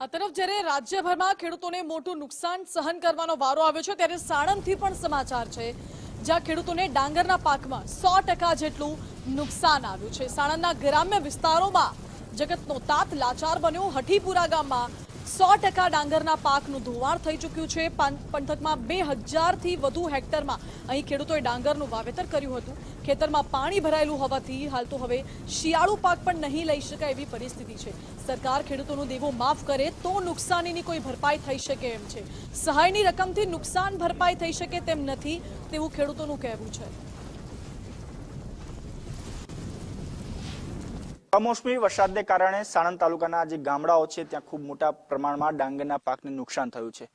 આ તરફ જ્યારે રાજ્યભરમાં ખેડૂતોને મોટું નુકસાન સહન કરવાનો વારો આવ્યો છે, ત્યારે સાણંદથી પણ સમાચાર છે, જ્યાં ખેડૂતોને ડાંગરના પાકમાં સો ટકા જેટલું નુકસાન આવ્યું છે. સાણંદના ગ્રામ્ય વિસ્તારોમાં જગતનો તાત લાચાર બન્યો. હઠીપુરા ગામમાં સો ટકા ડાંગરના પાકનું ધોવાણ થઈ ચૂક્યું છે. પંથકમાં બે હજારથી વધુ હેક્ટરમાં અહીં ખેડૂતોએ ડાંગરનું વાવેતર કર્યું હતું. ખેતરમાં પાણી ભરાયેલું હોવાથી હાલ તો હવે શિયાળુ પાક પણ નહીં લઈ શકાય એવી પરિસ્થિતિ છે. સરકાર ખેડૂતોનું દેવો માફ કરે તો નુકસાનીની કોઈ ભરપાઈ થઈ શકે એમ છે. સહાયની રકમથી નુકસાન ભરપાઈ થઈ શકે તેમ નથી તેવું ખેડૂતોનું કહેવું છે. કમોસમી વરસાદને કારણે સાણંદ તાલુકાના જે ગામડાઓ છે, ત્યાં ખૂબ મોટા પ્રમાણમાં ડાંગરના પાકને નુકસાન થયું છે.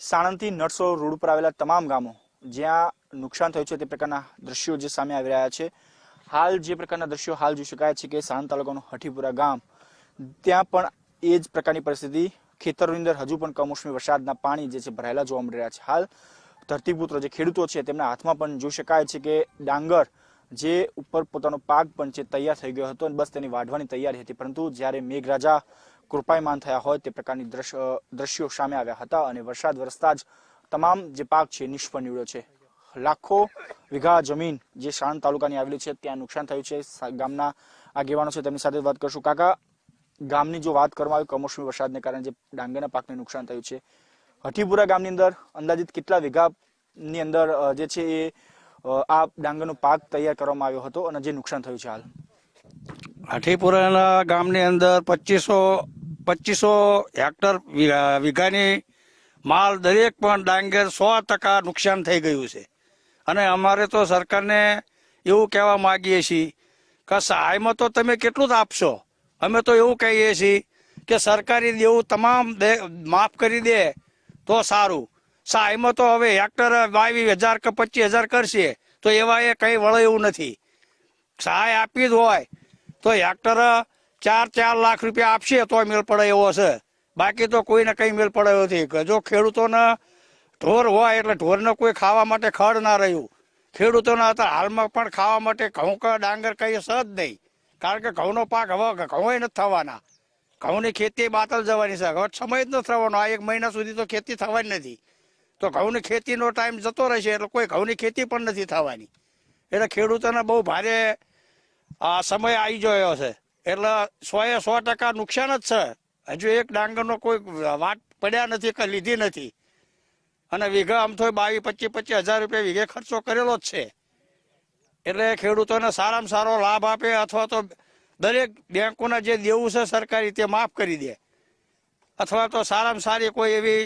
સાણંદથી નરસો રોડ ઉપર આવેલા તમામ ગામો જ્યાં નુકસાન થયું છે તે પ્રકારના દ્રશ્યો જે સામે આવી રહ્યા છે. હાલ જે પ્રકારના દ્રશ્યો હાલ જોઈ શકાય છે કે સાણંદ તાલુકાનું હઠીપુરા ગામ, ત્યાં પણ એ જ પ્રકારની પરિસ્થિતિ ખેતરોની અંદર હજુ પણ કમોસમી વરસાદના પાણી જે છે ભરાયેલા જોવા મળી રહ્યા છે. હાલ ધરતીપુત્રો જે ખેડૂતો છે, તેમના હાથમાં પણ જોઈ શકાય છે કે ડાંગર જે ઉપર પોતાનો પાક પણ છે તૈયાર થઈ ગયો હતો અને બસ તેની વાઢવાની તૈયારી હતી. પરંતુ જ્યારે મેઘરાજા કૃપાયમાન થયા હોય તે પ્રકારની દ્રશ્ય સામે આવ્યા હતા અને વરસાદ વરસતા જ તમામ જે પાક છે નિષ્ફળ નીવડ્યો છે. લાખો વીઘા જમીન જે સાણંદ તાલુકાની આવેલી છે ત્યાં નુકસાન થયું છે. ગામના આગેવાનો છે તેમની સાથે વાત કરશું. કાકા, ગામની જો વાત કરવામાં આવે કમોસમી વરસાદને કારણે જે ડાંગરના પાકને નુકસાન થયું છે. હઠીપુરા ગામની અંદર અંદાજિત કેટલા વીઘાની અંદર જે છે એ આ ડાંગરનો પાક તૈયાર કરવામાં આવ્યો હતો અને જે નુકસાન થયું છે હાલ. હાઠીપુરાના ગામની અંદર પચીસો પચીસો હેક્ટર વીઘાની માલ દરેક પણ ડાંગર સો ટકા નુકસાન થઈ ગયું છે. અને અમારે તો સરકારને એવું કહેવા માગીએ છીએ કે સહાયમાં તો તમે કેટલું જ આપશો. અમે તો એવું કહીએ છીએ કે સરકારી દેવું તમામ માફ કરી દે તો સારું. સહાયમાં તો હવે હેક્ટર બાવીસ હજાર કે પચીસ હજાર કરશે, તો એવા એ કંઈ વળે એવું નથી. સહાય આપી જ હોય, તો હેક્ટર ચાર ચાર લાખ રૂપિયા આપશે તો મેળ પડે એવો છે. બાકી તો કોઈને કઈ મેળ પડે એવો નથી. જો ખેડૂતોને ઢોર હોય, એટલે ઢોરને કોઈ ખાવા માટે ખડ ના રહ્યું. ખેડૂતોને અત્યારે હાલમાં પણ ખાવા માટે ઘઉં કે ડાંગર કઈ જ નહીં. કારણ કે ઘઉંનો પાક હવે ઘઉં નથી થવાના. ઘઉંની ખેતી બાતલ જવાની છે. હવે સમય જ નથી થવાનો. આ એક મહિના સુધી તો ખેતી થવાની નથી. તો ઘઉંની ખેતીનો ટાઈમ જતો રહેશે એટલે કોઈ ઘઉંની ખેતી પણ નથી થવાની. એટલે ખેડૂતોને બહુ ભારે, આ સમય આવી ગયો છે. એટલે સો એ સો ટકા નુકસાન જ છે. હજુ એક ડાંગરનો કોઈ વાટ પડ્યા નથી કે લીધી નથી. અને વીઘા આમ તો બાવીસ, પચીસ પચીસ હજાર રૂપિયા વીઘે ખર્ચો કરેલો જ છે. એટલે ખેડૂતોને સારામાં સારો લાભ આપે અથવા તો દરેક બેંકોના જે દેવું છે સરકારી તે માફ કરી દે. અથવા તો સારામાં સારી કોઈ એવી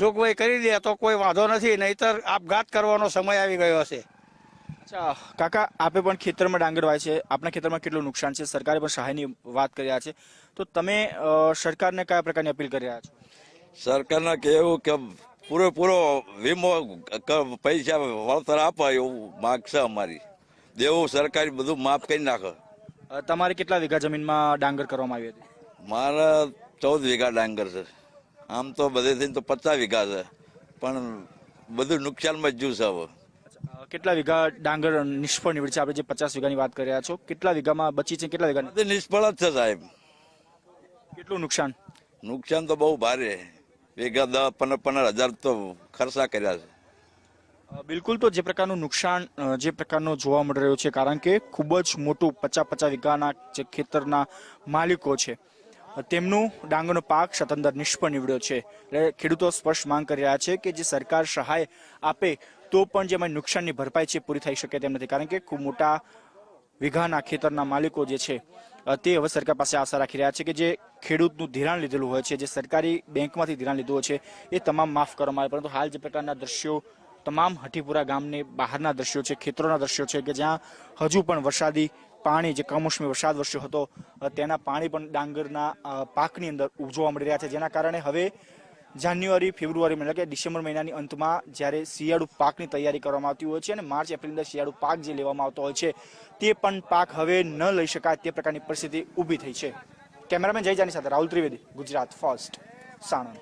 જોગવાઈ કરી દે તો કોઈ વાંધો નથી નહીતર આપઘાત કરવાનો સમય આવી ગયો હશે. અચ્છા કાકા આપે પણ ખેતરમાં ડાંગર વાય છે. આપણા ખેતરમાં કેટલું નુકસાન છે? સરકારે પણ સહાયની વાત કરી રહ્યા છે. તો તમે સરકારને કયા પ્રકારની અપીલ કરી રહ્યા છો? સરકારને કહેવું કે પૂરેપૂરો વીમો પૈસા વળતર આપે એવું માગ છે અમારી. દેવું સરકારી બધું માફ કરી નાખે. તમારે કેટલા વીઘા જમીનમાં ડાંગર કરવામાં આવી હતી? મારા ચૌદ વીઘા ડાંગર છે. આમ તો બધેથી તો પચાસ વીઘા છે. પણ બધું નુકસાનમાં જ જ્યું છે હવે કેટલા વીઘા ડાંગર નિષ્ફળ નીવડી છે? આપણે જે પચાસ વીઘાની વાત કરી રહ્યા છો કેટલા વીઘામાં બચી છે કેટલા વીઘા બધું નિષ્ફળ જ છે સાહેબ. કેટલું નુકસાન? નુકસાન તો બહુ ભારે. વીઘા દસ પંદર પંદર હજાર તો ખર્ચા કર્યા છે. બિલકુલ તો જે પ્રકારનું નુકસાન જે પ્રકારનો જોવા મળી રહ્યો છે કારણ કે ખૂબ જ મોટું પચાસ પચાસ વીઘાના જે ખેતરના માલિકો છે તેમનું ડાંગરનો પાક સતંદર નિષ્ફળ નીવડ્યો છે. ખેડૂતો સ્પષ્ટ માંગ કરી રહ્યા છે કે જે સરકાર સહાય આપે તો પણ જેમાં નુકસાનની ભરપાઈ છે પૂરી થઈ શકે તેમ નથી. કારણ કે ખૂબ મોટા વિઘાના ખેતરના માલિકો જે છે તે હવે સરકાર પાસે આશા રાખી રહ્યા છે કે જે ખેડૂતનું ધિરાણ લીધેલું હોય છે, જે સરકારી બેંકમાંથી ધિરાણ લીધું હોય છે, એ તમામ માફ કરવામાં આવે. પરંતુ હાલ જે પ્રકારના દ્રશ્યો, તમામ હઠીપુરા ગામની બહારના દ્રશ્યો છે, ખેતરોના દ્રશ્યો છે કે જ્યાં હજુ પણ વરસાદી પાણી જે કમોસમી વરસાદ વરસ્યો હતો તેના પાણી પણ ડાંગરના પાકની અંદર જોવા મળી રહ્યા છે. જેના કારણે હવે જાન્યુઆરી, ફેબ્રુઆરી એટલે કે ડિસેમ્બર મહિનાની અંતમાં જ્યારે શિયાળુ પાકની તૈયારી કરવામાં આવતી હોય છે અને માર્ચ એપ્રિલ અંદર શિયાળુ પાક જે લેવામાં આવતો હોય છે, તે પણ પાક હવે ન લઈ શકાય તે પ્રકારની પરિસ્થિતિ ઊભી થઈ છે. કેમેરામેન જય જાની સાથે રાહુલ ત્રિવેદી, ગુજરાત ફર્સ્ટ, સાણંદ.